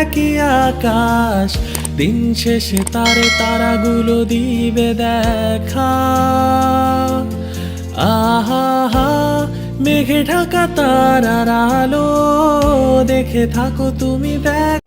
একই আকাশ। দিন শেষে তার তারাগুলো দিবে দেখা। আহাহা মেঘে ঢাকা তারার আলো। দেখে থাকো তুমি দেখ